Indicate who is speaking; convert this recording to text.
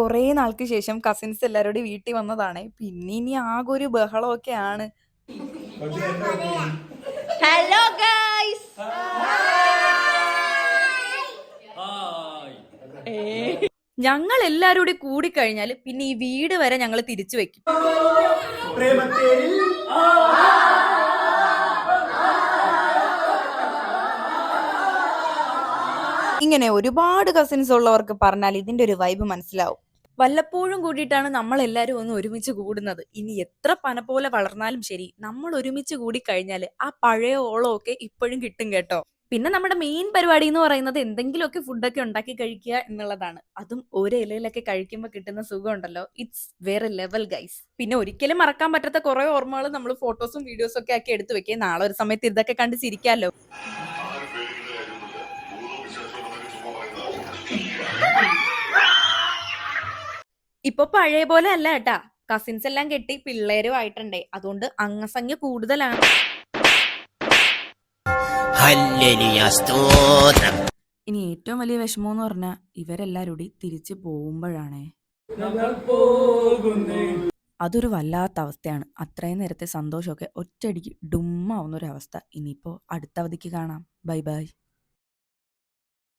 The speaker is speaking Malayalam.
Speaker 1: കുറേ നാൾക്ക് ശേഷം കസിൻസ് എല്ലാവരോടും വീട്ടിൽ വന്നതാണ്. പിന്നെ ഇനി ആകെ ഒരു ബഹളമൊക്കെയാണ്. ഹലോ ഗൈസ് ഞങ്ങൾ എല്ലാവരും കൂടി കഴിഞ്ഞാൽ പിന്നെ ഈ വീട് വരെ ഞങ്ങൾ തിരിച്ചു വെക്കും. ഇങ്ങനെ ഒരുപാട് കസിൻസ് ഉള്ളവർക്ക് പറഞ്ഞാൽ ഇതിന്റെ ഒരു വൈബ് മനസ്സിലാവും. വല്ലപ്പോഴും കൂടിയിട്ടാണ് നമ്മൾ എല്ലാവരും ഒന്ന് ഒരുമിച്ച് കൂടുന്നത്. ഇനി എത്ര പന പോലെ വളർന്നാലും ശരി നമ്മൾ ഒരുമിച്ച് കൂടി കഴിഞ്ഞാൽ ആ പഴയ ഓളമൊക്കെ ഇപ്പോഴും കിട്ടും കേട്ടോ. പിന്നെ നമ്മുടെ മെയിൻ പരിപാടി എന്ന് പറയുന്നത് എന്തെങ്കിലുമൊക്കെ ഫുഡൊക്കെ ഉണ്ടാക്കി കഴിക്കുക എന്നുള്ളതാണ്. അതും ഒരു ഇലയിലൊക്കെ കഴിക്കുമ്പോൾ കിട്ടുന്ന സുഖം ഉണ്ടല്ലോ ഇറ്റ്സ് വേറെ ലെവൽ ഗൈസ് പിന്നെ ഒരിക്കലും മറക്കാൻ പറ്റാത്ത കുറെ ഓർമ്മകൾ നമ്മൾ ഫോട്ടോസും വീഡിയോസും ഒക്കെ ആക്കി എടുത്തു വെക്കുക. നാളെ ഒരു സമയത്ത് ഇതൊക്കെ കണ്ട് ചിരിക്കാമല്ലോ. ഇപ്പൊ പഴയ പോലെ അല്ല കേട്ടാ. കസിൻസ് എല്ലാം കെട്ടി പിള്ളേരും ആയിട്ടുണ്ടേ. അതുകൊണ്ട് അംഗസംഖ്യ കൂടുതലാണ്. ഇനി ഏറ്റവും വലിയ വിഷമം എന്ന് പറഞ്ഞാൽ ഇവരെല്ലാരും കൂടി തിരിച്ചു പോകുമ്പോഴാണേ. അതൊരു വല്ലാത്ത അവസ്ഥയാണ്. അത്രയും നേരത്തെ സന്തോഷമൊക്കെ ഒറ്റയടിക്ക് ഡുമ്മാവുന്ന ഒരു അവസ്ഥ ഇനിയിപ്പോ അടുത്ത അവധിക്ക് കാണാം. Bye bye.